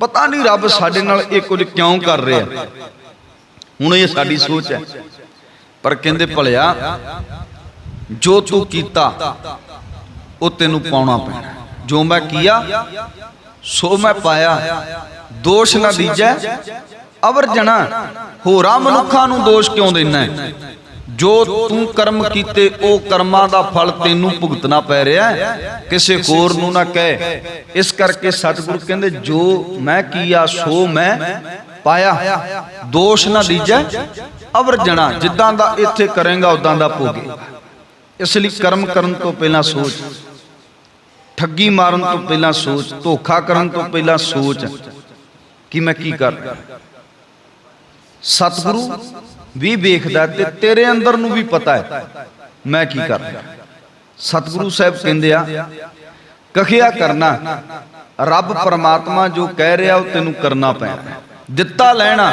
ਪਤਾ ਨਹੀਂ ਰੱਬ ਸਾਡੇ ਨਾਲ ਇਹ ਕੁਝ ਕਿਉਂ ਕਰ ਰਿਹਾ। ਹੁਣ ਇਹ ਸਾਡੀ ਸੋਚ ਹੈ। ਪਰ ਕਹਿੰਦੇ, ਭਲਿਆ, ਜੋ ਤੂੰ ਕੀਤਾ, ਉਹ ਤੈਨੂੰ ਪਾਉਣਾ ਪੈਣਾ ਜੋ ਮੈਂ ਕੀਆ, ਸੋ ਮੈਂ ਪਾਇਆ ਦੋਸ਼ ਨਾ ਦੀਜੈ ਅਵਰ ਜਣਾ, ਹੋਰਾਂ ਮਨੁੱਖਾਂ ਨੂੰ ਦੋਸ਼ ਕਿਉਂ ਦੇਣਾ ਹੈ? ਜੋ ਤੂੰ ਕਰਮ ਕੀਤੇ ਉਹ ਕਰਮਾਂ ਦਾ ਫਲ ਤੈਨੂੰ ਭੁਗਤਣਾ ਪੈ ਰਿਹਾ ਹੈ, ਕਿਸੇ ਹੋਰ ਨੂੰ ਨਾ ਕਹਿ। ਇਸ ਕਰਕੇ ਸਤਿਗੁਰੂ ਕਹਿੰਦੇ ਜੋ ਮੈਂ ਕੀਆ ਸੋ ਮੈਂ ਪਾਇਆ। ਦੋਸ਼ ਨਾ ਦੀਜੈ ਅਵਰਜਣਾ ਜਿੱਦਾਂ ਦਾ ਇੱਥੇ ਕਰੇਗਾ ਉਦਾਂ ਦਾ ਭੋਗੇ। ਇਸ ਲਈ ਕਰਮ ਕਰਨ ਤੋਂ ਪਹਿਲਾਂ ਸੋਚ। ਠੱਗੀ ਮਾਰਨ ਤੋਂ ਪਹਿਲਾਂ ਸੋਚ। ਧੋਖਾ ਕਰਨ ਤੋਂ ਪਹਿਲਾਂ ਸੋਚ। ਕਿ ਮੈਂ ਕੀ ਕਰ ਸਤਿਗੁਰੂ ਵੀ ਵੇਖਦਾ ਤੇ ਤੇਰੇ ਅੰਦਰ ਨੂੰ ਵੀ ਪਤਾ ਹੈ। ਮੈਂ ਕੀ ਕਰ? ਸਤਿਗੁਰੂ ਸਾਹਿਬ ਕਹਿੰਦੇ ਆ, ਕਖਿਆ ਕਰਨਾ, ਰੱਬ ਪਰਮਾਤਮਾ ਜੋ ਕਹਿ ਰਿਹਾ ਉਹ ਤੈਨੂੰ ਕਰਨਾ ਪੈਣਾ। ਦਿੱਤਾ ਲੈਣਾ,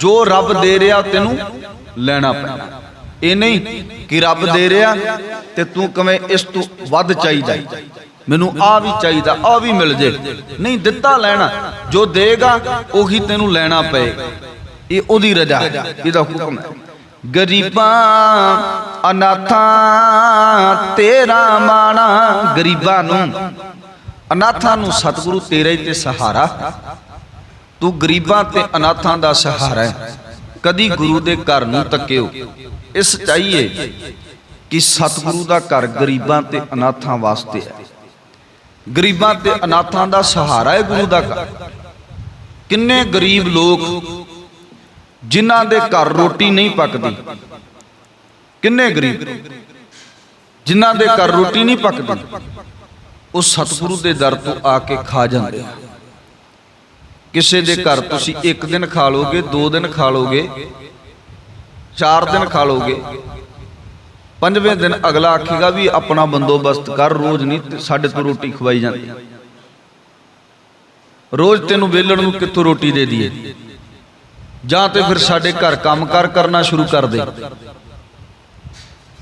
ਜੋ ਰੱਬ ਦੇ ਰਿਹਾ ਉਹ ਤੈਨੂੰ ਲੈਣਾ ਪੈਣਾ। ਇਹ ਨਹੀਂ ਕਿ ਰੱਬ ਦੇ ਰਿਹਾ ਤੇ ਤੂੰ ਕਵੇਂ ਇਸ ਤੋਂ ਵੱਧ ਚਾਹੀਦਾ। ਮੈਨੂੰ ਆ ਵੀ ਚਾਹੀਦਾ ਆ ਵੀ ਮਿਲ ਜੇ। ਨਹੀਂ, ਦਿੱਤਾ ਲੈਣਾ, ਜੋ ਦੇਗਾ, ਉਹੀ ਤੈਨੂੰ ਲੈਣਾ ਪਏਗਾ। ਇਹ ਉਹਦੀ ਰਜ਼ਾ ਹੈ, ਇਹਦਾ ਹੁਕਮ ਹੈ। ਗਰੀਬਾਂ, ਅਨਾਥਾਂ, ਤੇਰਾ ਮਾਣਾ, ਗਰੀਬਾਂ ਨੂੰ, ਅਨਾਥਾਂ ਨੂੰ ਸਤਿਗੁਰੂ ਤੇਰਾ ਹੀ ਤੇ ਸਹਾਰਾ ਤੂੰ ਗਰੀਬਾਂ ਤੇ ਅਨਾਥਾਂ ਦਾ ਸਹਾਰਾ ਹੈ। ਕਦੀ ਗੁਰੂ ਦੇ ਘਰ ਨੂੰ ਤੱਕਿਓ। ਇਸ ਚਾਹੀਏ ਕਿ ਸਤਿਗੁਰੂ ਦਾ ਘਰ ਗਰੀਬਾਂ ਤੇ ਅਨਾਥਾਂ ਵਾਸਤੇ ਹੈ। ਗਰੀਬਾਂ ਤੇ ਅਨਾਥਾਂ ਦਾ ਸਹਾਰਾ ਹੈ ਗੁਰੂ ਦਾ ਘਰ। ਕਿੰਨੇ ਗਰੀਬ ਲੋਕ ਜਿਨ੍ਹਾਂ ਦੇ ਘਰ ਰੋਟੀ ਨਹੀਂ ਪੱਕਦੀ। ਕਿੰਨੇ ਗਰੀਬ? ਜਿਨ੍ਹਾਂ ਦੇ ਘਰ ਰੋਟੀ ਨਹੀਂ ਪੱਕਦੀ, ਉਹ ਸਤਿਗੁਰੂ ਦੇ ਦਰ ਤੋਂ ਆ ਕੇ ਖਾ ਜਾਂਦੇ ਆ। ਕਿਸੇ ਦੇ ਘਰ ਤੁਸੀਂ ਇੱਕ ਦਿਨ ਖਾ ਲੋਗੇ ਦੋ ਦਿਨ ਖਾ ਲੋਗੇ ਚਾਰ ਦਿਨ ਖਾ ਲੋਗੇ ਪੰਜਵੇਂ ਦਿਨ ਅਗਲਾ ਆਖੇਗਾ ਵੀ ਆਪਣਾ ਬੰਦੋਬਸਤ ਕਰ, ਰੋਜ਼ ਨਹੀਂ ਸਾਡੇ ਤੋਂ ਰੋਟੀ ਖਵਾਈ ਜਾਂਦੀ। ਰੋਜ਼ ਤੈਨੂੰ ਵੇਲਣ ਨੂੰ ਕਿੱਥੋਂ ਰੋਟੀ ਦੇ ਦਈਏ? ਜਾਂ ਤੇ ਫਿਰ ਸਾਡੇ ਘਰ ਕੰਮਕਾਰ ਕਰਨਾ ਸ਼ੁਰੂ ਕਰ ਦੇ।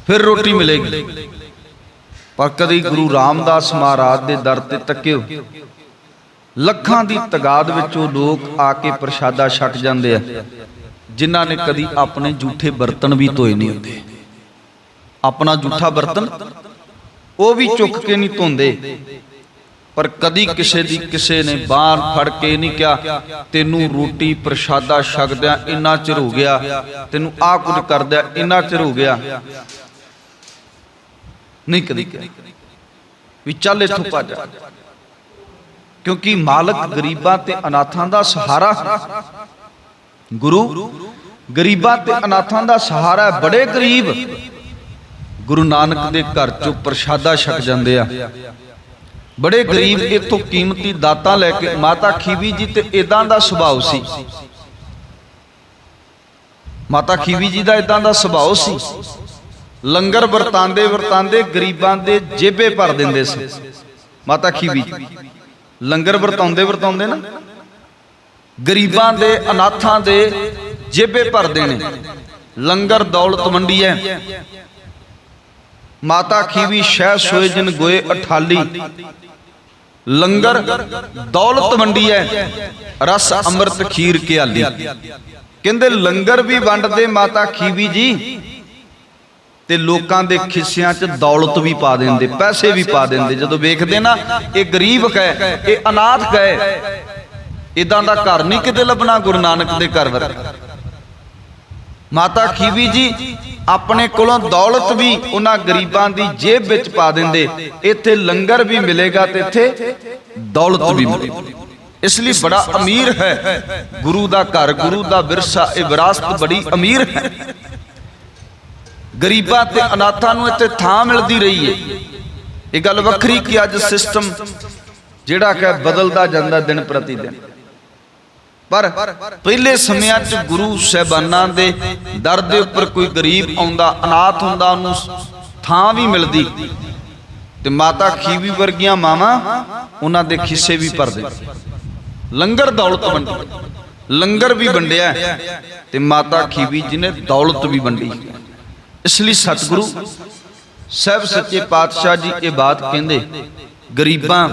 ਫਿਰ ਰੋਟੀ ਮਿਲੇਗੀ। ਪਰ ਕਦੀ ਗੁਰੂ ਰਾਮਦਾਸ ਮਹਾਰਾਜ ਦੇ ਦਰ ਤੇ ਤੱਕਿਓ। ਲੱਖਾਂ ਦੀ ਤਗਾਦ ਵਿੱਚ ਉਹ ਲੋਕ ਆ ਕੇ ਪ੍ਰਸ਼ਾਦਾ ਛਕ ਜਾਂਦੇ ਆ। ਜਿਨ੍ਹਾਂ ਨੇ ਕਦੀ ਆਪਣੇ ਝੂਠੇ ਬਰਤਨ ਵੀ ਧੋਏ ਨਹੀਂ ਹੁੰਦੇ। ਆਪਣਾ ਝੂਠਾ ਬਰਤਨ ਉਹ ਵੀ ਚੁੱਕ ਕੇ ਨਹੀਂ ਧੋਂਦੇ। ਪਰ ਕਦੀ ਕਿਸੇ ਦੀ ਕਿਸੇ ਨੇ ਬਾਹਰ ਫੜ ਕੇ ਨਹੀਂ ਕਿਹਾ, ਤੈਨੂੰ ਰੋਟੀ ਪ੍ਰਸ਼ਾਦਾ ਛਕਦਿਆਂ ਇੰਨਾ ਚਿਰ ਹੋ ਗਿਆ, ਤੈਨੂੰ ਆਹ ਕੁਝ ਕਰਦਿਆਂ ਇੰਨਾ ਚਿਰ ਹੋ ਗਿਆ। ਨਹੀਂ ਕਦੀ ਕਿਹਾ। ਵੀ ਚੱਲ ਇੱਥੋਂ ਭੱਜ ਕਿਉਂਕਿ ਮਾਲਕ ਗਰੀਬਾਂ ਤੇ ਅਨਾਥਾਂ ਦਾ ਸਹਾਰਾ ਗੁਰੂ ਗਰੀਬਾਂ ਤੇ ਅਨਾਥਾਂ ਦਾ ਸਹਾਰਾ ਬੜੇ ਗਰੀਬ। ਗੁਰੂ ਨਾਨਕ ਦੇ ਘਰ ਚੋਂ ਪ੍ਰਸ਼ਾਦਾ ਛਕ ਜਾਂਦੇ ਆ। ਬੜੇ ਗਰੀਬ ਇਥੋਂ ਕੀਮਤੀ ਦਾਤਾਂ ਲੈ ਕੇ ਮਾਤਾ ਖੀਵੀ ਜੀ ਤੇ ਇਦਾਂ ਦਾ ਸੁਭਾਅ ਸੀ। ਮਾਤਾ ਖੀਵੀ ਜੀ ਦਾ ਇਦਾਂ ਦਾ ਸੁਭਾਅ ਸੀ। ਲੰਗਰ ਵਰਤਾਂਦੇ ਵਰਤਾਂਦੇ ਗਰੀਬਾਂ ਦੇ ਜੇਬੇ ਭਰ ਦਿੰਦੇ ਸੀ। ਮਾਤਾ ਖੀਵੀ ਲੰਗਰ ਵਰਤਾਉਂਦੇ ਵਰਤਾਉਂਦੇ ਨਾ, ਗਰੀਬਾਂ ਦੇ ਅਨਾਥਾਂ ਦੇ ਜੇਬੇ ਭਰਦੇ ਨੇ ਲੰਗਰ ਦੌਲਤ ਮੰਡੀ ਹੈ ਮਾਤਾ ਖੀਵੀ ਸ਼ਹਿ ਸੋਏ ਜਨ ਗੋਏ ਅਠਾਲੀ। ਲੰਗਰ, ਦੌਲਤ ਵੰਡੀ ਹੈ। ਰਸ ਅੰਮ੍ਰਿਤ ਖੀਰ ਕਿਆਲੀ। ਕਹਿੰਦੇ ਲੰਗਰ ਵੀ ਵੰਡਦੇ ਮਾਤਾ ਖੀਵੀ ਜੀ ਤੇ ਲੋਕਾਂ ਦੇ ਖਿੱਸਿਆਂ 'ਚ ਦੌਲਤ ਵੀ ਪਾ ਦਿੰਦੇ, ਪੈਸੇ ਵੀ ਪਾ ਦਿੰਦੇ। ਜਦੋਂ ਵੇਖਦੇ ਨਾ, ਇਹ ਗਰੀਬ ਕਹੇ, ਇਹ ਅਨਾਥ ਕਹੇ ਇਦਾਂ ਦਾ ਘਰ ਨਹੀਂ ਕਿਤੇ ਲੱਭਣਾ ਗੁਰੂ ਨਾਨਕ ਦੇ ਘਰ ਵਰਗਾ। ਮਾਤਾ ਖੀਵੀ ਜੀ ਆਪਣੇ ਕੋਲੋਂ ਦੌਲਤ ਵੀ ਉਹਨਾਂ ਗਰੀਬਾਂ ਦੀ ਜੇਬ ਵਿੱਚ ਪਾ ਦਿੰਦੇ। ਇੱਥੇ ਲੰਗਰ ਵੀ ਮਿਲੇਗਾ ਤੇ ਇੱਥੇ ਦੌਲਤ ਵੀ ਮਿਲੇਗੀ। ਇਸ ਲਈ ਬੜਾ ਅਮੀਰ ਹੈ। ਗੁਰੂ ਦਾ ਘਰ ਗੁਰੂ ਦਾ ਵਿਰਸਾ ਇਹ ਵਿਰਾਸਤ ਬੜੀ ਅਮੀਰ ਹੈ। ਗਰੀਬਾਂ ਤੇ ਅਨਾਥਾਂ ਨੂੰ ਇੱਥੇ ਥਾਂ ਮਿਲਦੀ ਰਹੀ ਹੈ। ਇਹ ਗੱਲ ਵੱਖਰੀ ਕਿ ਅੱਜ ਸਿਸਟਮ ਜਿਹੜਾ ਕਿ ਬਦਲਦਾ ਜਾਂਦਾ ਦਿਨ ਪ੍ਰਤੀ ਦਿਨ। ਪਰ ਪਹਿਲੇ ਸਮਿਆਂ 'ਚ ਗੁਰੂ ਸਹਿਬਾਨਾਂ ਦੇ ਦਰ ਦੇ ਉੱਪਰ ਕੋਈ ਗਰੀਬ ਆਉਂਦਾ, ਅਨਾਥ ਹੁੰਦਾ, ਉਹਨੂੰ ਥਾਂ ਵੀ ਮਿਲਦੀ। ਤੇ ਮਾਤਾ ਖੀਵੀ ਵਰਗੀਆਂ ਮਾਵਾਂ ਉਹਨਾਂ ਦੇ ਖਿੱਸੇ ਵੀ ਭਰਦੇ। ਲੰਗਰ ਦੌਲਤ ਵੰਡੀ। ਲੰਗਰ ਵੀ ਵੰਡਿਆ ਤੇ ਮਾਤਾ ਖੀਵੀ ਜੀ ਨੇ ਦੌਲਤ ਵੀ ਵੰਡੀ। ਇਸ ਲਈ ਸਤਿਗੁਰੂ ਸਾਹਿਬ ਸੱਚੇ ਪਾਤਸ਼ਾਹ ਜੀ ਇਹ ਬਾਤ ਕਹਿੰਦੇ, ਗਰੀਬਾਂ,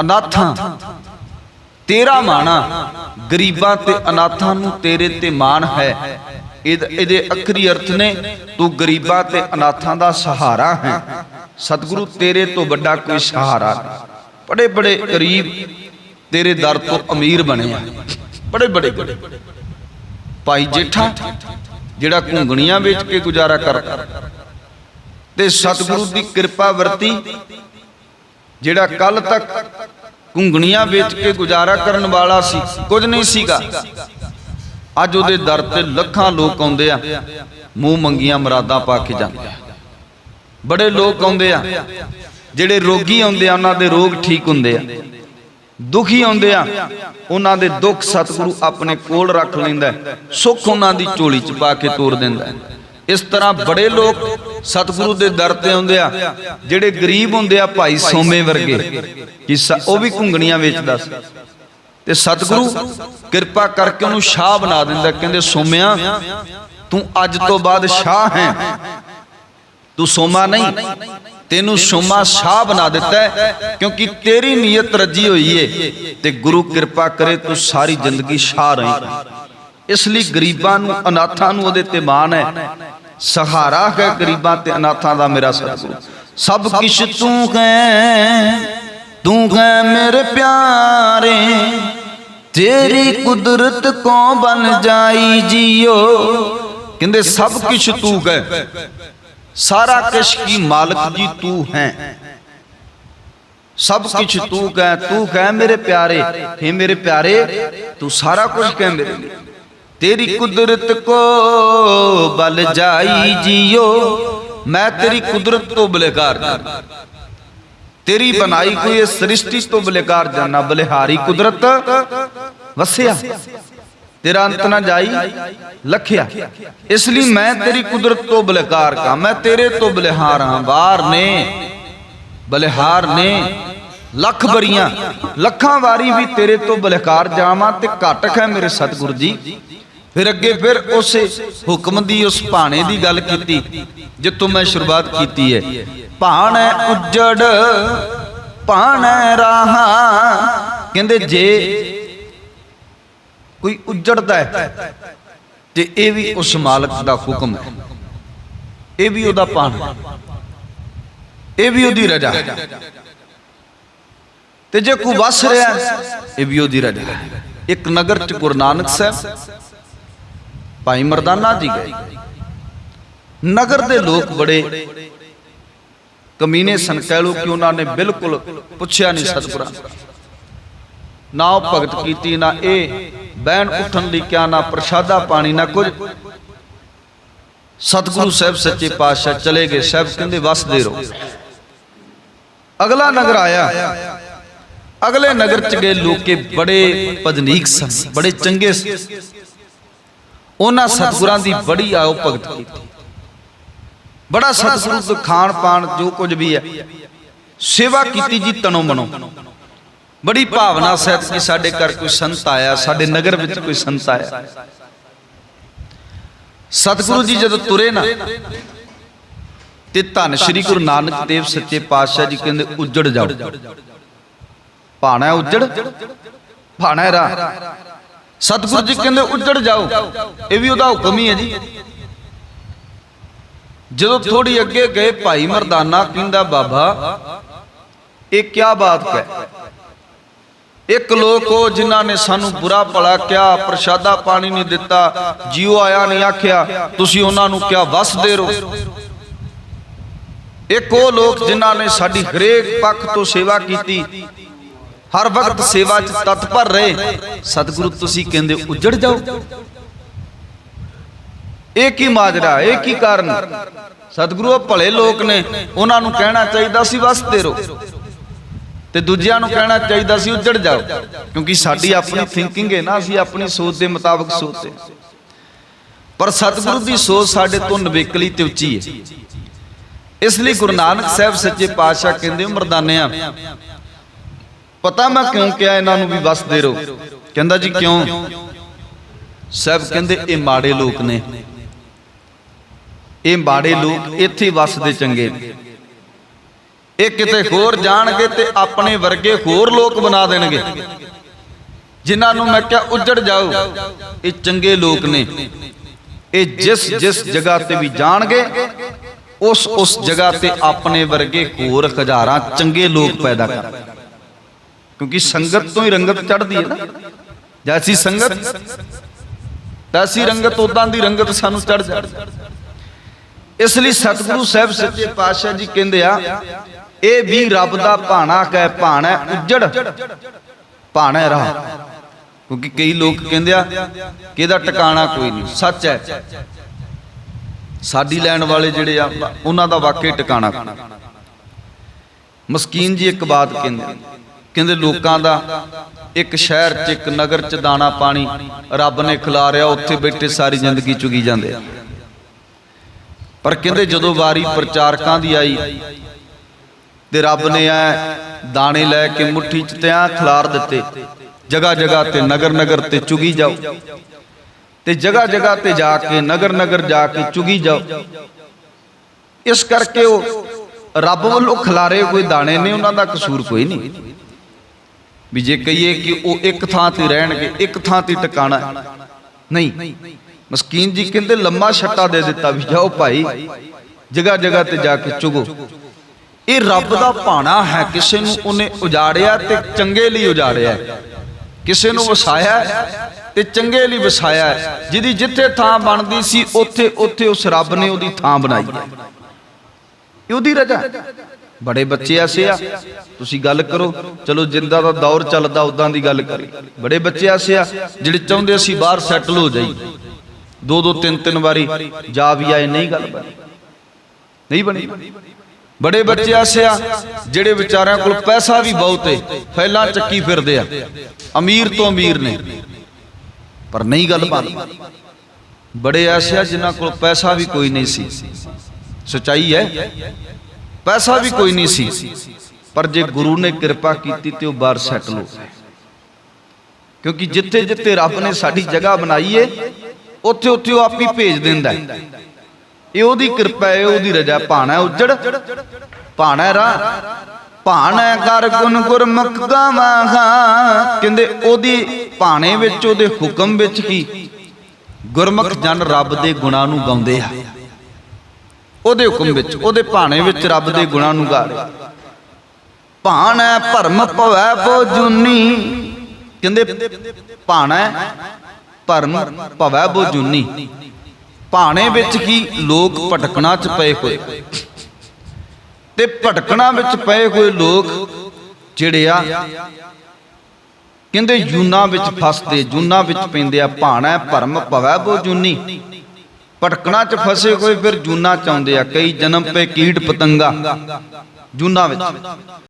ਅਨਾਥਾਂ ਤੇਰਾ ਮਾਣਾ ਗਰੀਬਾਂ ਤੇ ਅਨਾਥਾਂ ਨੂੰ ਤੇਰੇ ਤੇ ਮਾਣ ਹੈ। ਇਹਦੇ ਅਖਰੀ ਅਰਥ ਨੇ, ਤੂੰ ਗਰੀਬਾਂ ਤੇ ਅਨਾਥਾਂ ਦਾ ਸਹਾਰਾ ਹੈ। ਸਤਿਗੁਰੂ ਤੇਰੇ ਤੋਂ ਵੱਡਾ ਕੋਈ ਸਹਾਰਾ ਬੜੇ ਬੜੇ ਗਰੀਬ ਤੇਰੇ ਦਰ ਤੋਂ ਅਮੀਰ ਬਣੇ ਆ ਬੜੇ ਬੜੇ ਭਾਈ ਜੇਠਾ, ਜਿਹੜਾ ਘੁੰਗਣੀਆਂ ਵੇਚ ਕੇ ਗੁਜ਼ਾਰਾ ਕਰਦਾ ਤੇ ਸਤਿਗੁਰੂ ਦੀ ਕਿਰਪਾ ਵਰਤੀ, ਜਿਹੜਾ ਕੱਲ ਤੱਕ ਘੁੰਗਣੀਆਂ ਵੇਚ ਕੇ ਗੁਜ਼ਾਰਾ ਕਰਨ ਵਾਲਾ ਸੀ, ਕੁਝ ਨਹੀਂ ਸੀਗਾ। ਅੱਜ ਉਹਦੇ ਦਰ ਤੇ ਲੱਖਾਂ ਲੋਕ ਆਉਂਦੇ ਆ, ਮੂੰਹ ਮੰਗੀਆਂ ਮਰਾਦਾਂ ਪਾ ਕੇ ਜਾਂਦੇ ਆ। ਬੜੇ ਲੋਕ ਆਉਂਦੇ ਆ, ਜਿਹੜੇ ਰੋਗੀ ਆਉਂਦੇ ਆ, ਉਹਨਾਂ ਦੇ ਰੋਗ ਠੀਕ ਹੁੰਦੇ ਆ। ਦੁਖੀ ਆਉਂਦੇ ਆ, ਉਹਨਾਂ ਦੇ ਦੁੱਖ ਸਤਿਗੁਰੂ ਆਪਣੇ ਕੋਲ ਰੱਖ ਲੈਂਦਾ ਸੁੱਖ ਉਹਨਾਂ ਦੀ ਝੋਲੀ 'ਚ ਪਾ ਕੇ ਤੋਰ ਦਿੰਦਾ ਇਸ ਤਰ੍ਹਾਂ ਬੜੇ ਲੋਕ ਸਤਿਗੁਰੂ ਦੇ ਦਰ ਤੇ ਆਉਂਦੇ ਆ। ਜਿਹੜੇ ਗਰੀਬ ਹੁੰਦੇ ਆ ਭਾਈ ਸੋਮੇ ਵਰਗੇ, ਕਿ ਉਹ ਵੀ ਘੁੰਗਣੀਆਂ ਵੇਚਦਾ ਸੀ। ਤੇ ਸਤਿਗੁਰੂ ਕਿਰਪਾ ਕਰਕੇ ਉਹਨੂੰ ਸ਼ਾਹ ਬਣਾ ਦਿੰਦਾ, ਕਹਿੰਦੇ, ਸੋਮਿਆ, ਤੂੰ ਅੱਜ ਤੋਂ ਬਾਅਦ ਸ਼ਾਹ ਹੈ। ਤੂੰ ਸੋਮਾ ਨਹੀਂ, ਤੈਨੂੰ ਸੋਮਾ ਸ਼ਾਹ ਬਣਾ ਦਿੱਤਾ ਕਿਉਂਕਿ ਤੇਰੀ ਨੀਅਤ ਰੱਜੀ ਹੋਈ ਏ। ਤੇ ਗੁਰੂ ਕਿਰਪਾ ਕਰੇ ਤੂੰ ਸਾਰੀ ਜ਼ਿੰਦਗੀ ਸ਼ਾਹ ਰਹੀ। ਇਸ ਲਈ ਗਰੀਬਾਂ ਨੂੰ, ਅਨਾਥਾਂ ਨੂੰ ਉਹਦੇ ਤੇ ਮਾਣ ਹੈ। ਸਹਾਰਾ ਹੈ ਗਰੀਬਾਂ ਤੇ ਅਨਾਥਾਂ ਦਾ ਮੇਰਾ ਸਤਿਗੁਰੂ। ਸਭ ਕਿਛ ਤੂੰ ਹੈ ਤੂੰ ਹੈ ਮੇਰੇ ਪਿਆਰੇ, ਤੇਰੀ ਕੁਦਰਤ ਕੋ ਬਨ ਜਾਈ ਜੀਓ? ਕਹਿੰਦੇ ਸਭ ਕਿਛ ਤੂੰ ਹੈ ਸਾਰਾ ਕਿਛ ਕੀ ਮਾਲਕ ਜੀ ਤੂੰ ਹੈ। ਸਭ ਕੁਝ ਤੂੰ ਕਹਿ ਤੂੰ ਕਹਿ ਮੇਰੇ ਪਿਆਰੇ हे ਮੇਰੇ ਪਿਆਰੇ, ਤੂੰ ਸਾਰਾ ਕੁਝ ਕਹਿ ਮੇਰੇ ਲਈ। ਤੇਰੀ ਕੁਦਰਤ ਕੋ ਬਲ ਜਾਈ ਜੀਓ। ਮੈਂ ਤੇਰੀ ਕੁਦਰਤ ਤੋਂ ਬਲੇਕਾਰ ਜਾਨਾ। ਤੇਰੀ ਬਣਾਈ ਕੋਈ ਇਹ ਸ੍ਰਿਸ਼ਟੀ ਤੋਂ ਬਲੇਕਾਰ ਜਾਨਾ। ਬਲਿਹਾਰੀ ਕੁਦਰਤ। ਵਸਿਆ। ਤੇਰਾ ਅੰਤ ਨਾ ਜਾਈ ਲਖਿਆ। ਇਸ ਲਈ ਮੈਂ ਤੇਰੀ ਕੁਦਰਤ ਤੋਂ ਬਲਕਾਰ ਕਾ ਮੈਂ ਤੇਰੇ ਤੋਂ ਬਲਿਹਾਰ ਹਾਂ ਵਾਰ ਨੇ। ਬਲਿਹਾਰ ਨੇ। ਲੱਖ ਬਰੀਆਂ ਲੱਖਾਂ ਵਾਰੀ ਵੀ ਤੇਰੇ ਤੋਂ ਬਲਕਾਰ ਜਾਵਾਂ ਤੇ ਘਟਕ ਹੈ ਮੇਰੇ ਸਤਿਗੁਰੂ ਜੀ। ਫਿਰ ਅੱਗੇ ਫਿਰ ਉਸੇ ਹੁਕਮ ਦੀ, ਉਸ ਭਾਣੇ ਦੀ ਗੱਲ ਕੀਤੀ, ਜਿੱਥੋਂ ਮੈਂ ਸ਼ੁਰੂਆਤ ਕੀਤੀ ਹੈ। ਭਾਣੈ ਉੱਜੜ, ਭਾਣੈ ਰਾਹਾਂ। ਕਹਿੰਦੇ ਜੇ ਕੋਈ ਉੱਜੜਦਾ ਹੈ, ਤੇ ਇਹ ਵੀ ਉਸ ਮਾਲਕ ਦਾ ਹੁਕਮ ਹੈ। ਇਹ ਵੀ ਉਹਦਾ ਭਾਣਾ ਇਹ ਵੀ ਉਹਦੀ ਰਜਾ ਤੇ ਜੇ ਕੋਈ ਵਸ ਰਿਹਾ ਇਹ ਵੀ ਉਹਦੀ ਰਜਾ ਇੱਕ ਨਗਰ ਚ ਗੁਰੂ ਨਾਨਕ ਸਾਹਿਬ ਭਾਈ ਮਰਦਾਨਾ ਜੀ ਗਏ। ਨਗਰ ਦੇ ਲੋਕ ਬੜੇ ਕਮੀਨੇ ਸਨ, ਕਹਿ ਲੋ ਕਿ ਉਹਨਾਂ ਨੇ ਬਿਲਕੁਲ ਪੁੱਛਿਆ ਨਹੀਂ ਸਤਿਗੁਰਾਂ ਨਾ। ਉਹ ਭਗਤ ਕੀਤੀ, ਨਾ ਇਹ ਬਹਿਣ ਉੱਠਣ ਲਈ ਕਿਆ, ਨਾ ਪ੍ਰਸ਼ਾਦਾ ਪਾਣੀ, ਨਾ ਕੁਝ। ਸਤਿਗੁਰੂ ਸਾਹਿਬ ਸੱਚੇ ਪਾਤਸ਼ਾਹ ਚਲੇ ਗਏ, ਸਾਹਿਬ ਕਹਿੰਦੇ ਵਸਦੇ ਰਹੋ। ਅਗਲਾ ਨਗਰ ਆਇਆ। ਅਗਲੇ ਨਗਰ ਚ ਗਏ, ਲੋਕੇ ਬੜੇ ਭਜਨੀਕ ਸਨ, ਬੜੇ ਚੰਗੇ ਸਨ। ਉਹਨਾਂ ਸਤਿਗੁਰਾਂ ਦੀ ਬੜੀ ਆਓ ਭਗਤ ਕੀਤੀ। ਬੜਾ ਸਤਿਗੁਰੂ ਤੋਂ ਖਾਣ ਪਾਣ ਜੋ ਕੁਝ ਵੀ ਹੈ। ਸੇਵਾ ਕੀਤੀ ਜੀ ਤਨੋਂ ਮਨੋਂ। ਬੜੀ ਭਾਵਨਾ ਸਹਿਤ ਕਿ ਸਾਡੇ ਘਰ ਕੋਈ ਸੰਤ ਆਇਆ ਸਾਡੇ ਨਗਰ ਵਿੱਚ ਕੋਈ ਸੰਤ ਆਇਆ। ਸਤਿਗੁਰੂ ਜੀ ਜਦੋਂ ਤੁਰੇ ਨਾ ਤੇ ਧੰਨ ਸ਼੍ਰੀ ਗੁਰੂ ਨਾਨਕ ਦੇਵ ਸੱਚੇ ਪਾਤਸ਼ਾਹ ਜੀ ਕਹਿੰਦੇ ਉੱਜੜ ਜਾਓ। ਭਾਣਾ ਉੱਜੜ? ਭਾਣਾ ਰਾ ਸਤਿਗੁਰੂ ਜੀ ਕਹਿੰਦੇ ਉੱਜੜ ਜਾਓ। ਇਹ ਵੀ ਉਹਦਾ ਹੁਕਮ ਹੀ ਹੈ ਜੀ। ਜਦੋਂ ਥੋੜੀ ਅੱਗੇ ਗਏ ਭਾਈ ਮਰਦਾਨਾ ਕਹਿੰਦਾ, ਬਾਬਾ, ਇਹ ਕੀ ਬਾਤ ਹੈ ਇੱਕ ਲੋਕ ਉਹ ਜਿਨ੍ਹਾਂ ਨੇ ਸਾਨੂੰ ਬੁਰਾ ਭਲਾ ਕਿਹਾ, ਪ੍ਰਸ਼ਾਦਾ ਪਾਣੀ ਨਹੀਂ ਦਿੱਤਾ ਜੀਉ ਆਇਆ ਨਹੀਂ ਆਖਿਆ, ਤੁਸੀਂ ਉਹਨਾਂ ਨੂੰ ਕਿਹਾ ਵਸਦੇ ਰਹੋ ਇੱਕ ਉਹ ਲੋਕ ਜਿਨ੍ਹਾਂ ਨੇ ਸਾਡੀ ਹਰੇਕ ਪੱਖ ਤੋਂ ਸੇਵਾ ਕੀਤੀ ਹਰ ਵਕਤ ਸੇਵਾ 'ਚ ਤਤਪਰ ਰਹੇ। ਸਤਿਗੁਰੂ ਤੁਸੀਂ ਕਹਿੰਦੇ ਉੱਜੜ ਜਾਓ। ਇਹ ਕੀ ਮਾਜਰਾ, ਇਹ ਕੀ ਕਾਰਨ? ਸਤਿਗੁਰੂ ਉਹ ਭਲੇ ਲੋਕ ਨੇ, ਉਹਨਾਂ ਨੂੰ ਕਹਿਣਾ ਚਾਹੀਦਾ ਸੀ ਵਸਦੇ ਰਹੋ ਤੇ ਦੂਜਿਆਂ ਨੂੰ ਕਹਿਣਾ ਚਾਹੀਦਾ ਸੀ ਉੱਜੜ ਜਾਓ, ਕਿਉਂਕਿ ਸਾਡੀ ਆਪਣੀ ਥਿੰਕਿੰਗ ਹੈ ਨਾ, ਅਸੀਂ ਆਪਣੀ ਸੋਚ ਦੇ ਮੁਤਾਬਕ ਸੋਚਦੇ ਪਰ ਸਤਿਗੁਰੂ ਦੀ ਸੋਚ ਸਾਡੇ ਤੋਂ ਨਵੇਕਲੀ ਤੇ ਉੱਚੀ ਹੈ। ਇਸ ਲਈ ਗੁਰੂ ਨਾਨਕ ਸਾਹਿਬ ਸੱਚੇ ਪਾਤਸ਼ਾਹ ਕਹਿੰਦੇ ਮਰਦਾਨਿਆਂ ਪਤਾ ਮੈਂ ਕਿਉਂ ਕਿਹਾ ਇਹਨਾਂ ਨੂੰ ਵੀ ਵਸਦੇ ਰਹੋ? ਕਹਿੰਦਾ ਜੀ ਕਿਉਂ? ਸਾਹਿਬ ਕਹਿੰਦੇ ਇਹ ਮਾੜੇ ਲੋਕ ਨੇ। ਇਹ ਮਾੜੇ ਲੋਕ ਇੱਥੇ ਵਸਦੇ ਚੰਗੇ ਇਹ ਕਿਤੇ ਹੋਰ ਜਾਣਗੇ ਤੇ ਆਪਣੇ ਵਰਗੇ ਹੋਰ ਲੋਕ ਬਣਾ ਦੇਣਗੇ। ਜਿਨ੍ਹਾਂ ਨੂੰ ਮੈਂ ਕਿਹਾ, ਉੱਜੜ ਜਾਓ। ਇਹ ਚੰਗੇ ਲੋਕ ਨੇ। ਇਹ ਜਿਸ ਜਿਸ ਜਗ੍ਹਾ ਤੇ ਵੀ ਜਾਣਗੇ, ਉਸ ਉਸ ਜਗ੍ਹਾ ਤੇ ਆਪਣੇ ਵਰਗੇ ਹੋਰ ਹਜ਼ਾਰਾਂ ਚੰਗੇ ਲੋਕ ਪੈਦਾ ਕਰ। ਕਿਉਂਕਿ ਸੰਗਤ ਤੋਂ ਹੀ ਰੰਗਤ ਚੜਦੀ ਹੈ ਨਾ। ਜੈਸੀ ਸੰਗਤ ਤਾਂ ਰੰਗਤ ਉਦਾਂ ਦੀ ਰੰਗਤ ਸਾਨੂੰ ਚੜ ਜਾਂਦੀ ਇਸ ਲਈ ਸਤਿਗੁਰੂ ਸਾਹਿਬ ਸੱਚੇ ਪਾਤਸ਼ਾਹ ਜੀ ਕਹਿੰਦੇ ਆ, ਇਹ ਵੀ ਰੱਬ ਦਾ ਭਾਣਾ ਕਹਿ ਭਾਣਾ ਉੱਜੜ, ਭਾਣਾ ਰਾਹ। ਕਿਉਂਕਿ ਕਈ ਲੋਕ ਕਹਿੰਦੇ ਆ ਕਿ ਇਹਦਾ ਟਿਕਾਣਾ ਕੋਈ ਨਹੀਂ, ਸੱਚ ਹੈ। ਸਾਡੀ ਲੈਣ ਵਾਲੇ ਜਿਹੜੇ ਆ, ਉਹਨਾਂ ਦਾ ਵਾਕਈ ਟਿਕਾਣਾ ਮਸਕੀਨ ਜੀ ਇੱਕ ਬਾਤ ਕਹਿੰਦੇ ਕਹਿੰਦੇ ਲੋਕਾਂ ਦਾ ਇੱਕ ਸ਼ਹਿਰ 'ਚ, ਇੱਕ ਨਗਰ 'ਚ ਦਾਣਾ ਪਾਣੀ ਰੱਬ ਨੇ ਖਿਲਾਰਿਆ ਉੱਥੇ ਬੈਠੇ ਸਾਰੀ ਜ਼ਿੰਦਗੀ ਚੁਗੀ ਜਾਂਦੇ ਆ। ਪਰ ਕਹਿੰਦੇ ਜਦੋਂ ਵਾਰੀ ਪ੍ਰਚਾਰਕਾਂ ਦੀ ਆਈ ਤੇ ਰੱਬ ਨੇ ਐ ਦਾਣੇ ਲੈ ਕੇ ਮੁੱਠੀ 'ਚ ਤੇ ਖਿਲਾਰ ਦਿੱਤੇ ਜਗਾ ਜਗਾ ਤੇ ਨਗਰ ਨਗਰ ਤੇ ਚੁਗੀ ਜਾਓ। ਤੇ ਜਗਾ ਜਗਾ ਤੇ ਜਾ ਕੇ, ਨਗਰ ਨਗਰ ਜਾ ਕੇ ਚੁਗੀ ਜਾਓ। ਇਸ ਕਰਕੇ ਉਹ ਰੱਬ ਵੱਲੋਂ ਖਿਲਾਰੇ ਕੋਈ ਦਾਣੇ ਨੇ, ਉਹਨਾਂ ਦਾ ਕਸੂਰ ਕੋਈ ਨਹੀਂ। ਵੀ ਜੇ ਕਹੀਏ ਕਿ ਉਹ ਇੱਕ ਥਾਂ ਤੇ ਰਹਿਣਗੇ, ਇੱਕ ਥਾਂ ਤੇ ਟਿਕਾਣਾ ਨਹੀਂ। ਮਸਕੀਨ ਜੀ ਕਹਿੰਦੇ ਲੰਮਾ ਛੱਟਾ ਦੇ ਦਿੱਤਾ ਵੀ ਜਾਓ ਭਾਈ ਜਗਾ ਜਗਾ ਤੇ ਜਾ ਕੇ ਚੁਗੋ। ਇਹ ਰੱਬ ਦਾ ਭਾਣਾ ਹੈ, ਕਿਸੇ ਨੂੰ ਉਹਨੇ ਉਜਾੜਿਆ ਤੇ ਚੰਗੇ ਲਈ ਉਜਾੜਿਆ ਕਿਸੇ ਨੂੰ ਵਸਾਇਆ ਤੇ ਚੰਗੇ ਲਈ ਵਸਾਇਆ ਜਿਹਦੀ ਜਿੱਥੇ ਥਾਂ ਬਣਦੀ ਸੀ ਉੱਥੇ ਉੱਥੇ ਉਸ ਰੱਬ ਨੇ ਉਹਦੀ ਥਾਂ ਬਣਾਈ ਹੈ। ਉਹਦੀ ਰਜਾ ਬੜੇ ਬੱਚੇ ਐਸੇ ਆ ਤੁਸੀਂ ਗੱਲ ਕਰੋ। ਚਲੋ, ਜਿੰਦਾ ਦਾ ਦੌਰ ਚੱਲਦਾ ਉਦਾਂ ਦੀ ਗੱਲ ਕਰੀ। ਬੜੇ ਬੱਚੇ ਐਸੇ ਆ ਜਿਹੜੇ ਚਾਹੁੰਦੇ ਅਸੀਂ ਬਾਹਰ ਸੈਟਲ ਹੋ ਜਾਈ ਦੋ ਦੋ, ਤਿੰਨ ਤਿੰਨ ਵਾਰੀ ਜਾ ਵੀ ਆਏ, ਨਹੀਂ ਗੱਲ ਬਣੀ। ਨਹੀਂ ਬਣੀ। ਬੜੇ ਬੱਚੇ ਐਸੇ ਆ ਜਿਹੜੇ ਵਿਚਾਰਿਆਂ ਕੋਲ ਪੈਸਾ ਵੀ ਬਹੁਤ ਏ, ਫੈਲਾਂ ਚੱਕੀ ਫਿਰਦੇ ਆ। ਅਮੀਰ ਤੋਂ ਅਮੀਰ ਨੇ। ਪਰ ਨਹੀਂ ਗੱਲ ਬਣਦੀ ਬੜੇ ਐਸੇ ਆ ਜਿਨ੍ਹਾਂ ਕੋਲ ਪੈਸਾ ਵੀ ਕੋਈ ਨਹੀਂ ਸੀ। ਸਚਾਈ ਹੈ। ਪੈਸਾ ਵੀ ਕੋਈ ਨਹੀਂ ਸੀ। ਪਰ ਜੇ ਗੁਰੂ ਨੇ ਕਿਰਪਾ ਕੀਤੀ ਤੇ ਉਹ ਬਾਹਰ ਸੈਟਲ ਹੋ ਗਏ ਕਿਉਂਕਿ ਜਿੱਥੇ ਜਿੱਥੇ ਰੱਬ ਨੇ ਸਾਡੀ ਜਗ੍ਹਾ ਬਣਾਈ ਏ, ਉੱਥੇ ਉੱਥੇ ਉਹ ਆਪ ਹੀ ਭੇਜ ਦਿੰਦਾ ਹੈ। ਇਹ ਉਹਦੀ ਕਿਰਪਾ ਹੈ, ਉਹਦੀ ਰਜਾ ਭਾਣਾ ਹੈ, ਉੱਜੜ। ਭਾਣਾ ਰਾਹ। ਭਾਣਾ ਕਰ ਗੁਣ ਗੁਰਮੁਖ ਗਾਵਾਂਗਾ। ਕਹਿੰਦੇ ਉਹਦੀ ਭਾਣੇ ਵਿੱਚ, ਉਹਦੇ ਹੁਕਮ ਵਿੱਚ ਕੀ ਗੁਰਮੁਖ ਜਨ ਰੱਬ ਦੇ ਗੁਣਾਂ ਨੂੰ ਗਾਉਂਦੇ ਆ। ਉਹਦੇ ਹੁਕਮ ਵਿੱਚ ਉਹਦੇ ਭਾਣੇ ਵਿੱਚ ਰੱਬ ਦੇ ਗੁਣਾਂ ਨੂੰ ਗਾ ਰਹੇ ਭਾਣਾ ਭਰਮ ਭਵੈ ਬੋ ਜੁਨੀ ਕਹਿੰਦੇ ਭਾਣਾ ਭਰਮ ਭਵੈ ਬੋ ਜੁਨੀ ਭਾਣੇ ਵਿੱਚ ਕੀ ਲੋਕ ਭਟਕਣਾ ਚ ਪਏ ਹੋਏ। ਤੇ ਭਟਕਣਾ ਵਿੱਚ ਪਏ ਹੋਏ ਲੋਕ ਜਿਹੜੇ ਆ ਕਹਿੰਦੇ ਜੂਨਾ ਵਿੱਚ ਫਸਦੇ ਜੂਨਾ ਵਿੱਚ ਪੈਂਦੇ ਆ ਭਾਣਾ ਭਰਮ ਭਵੈ ਬੋ ਜੁਨੀ ਭਟਕਣਾ ਚ ਫਸੇ ਹੋਏ ਫਿਰ ਜੂਨਾ ਚਾਉਂਦੇ ਆ, ਕਈ ਜਨਮ ਪੇ ਕੀਟ ਪਤੰਗਾ ਜੂਨਾ ਵਿੱਚ।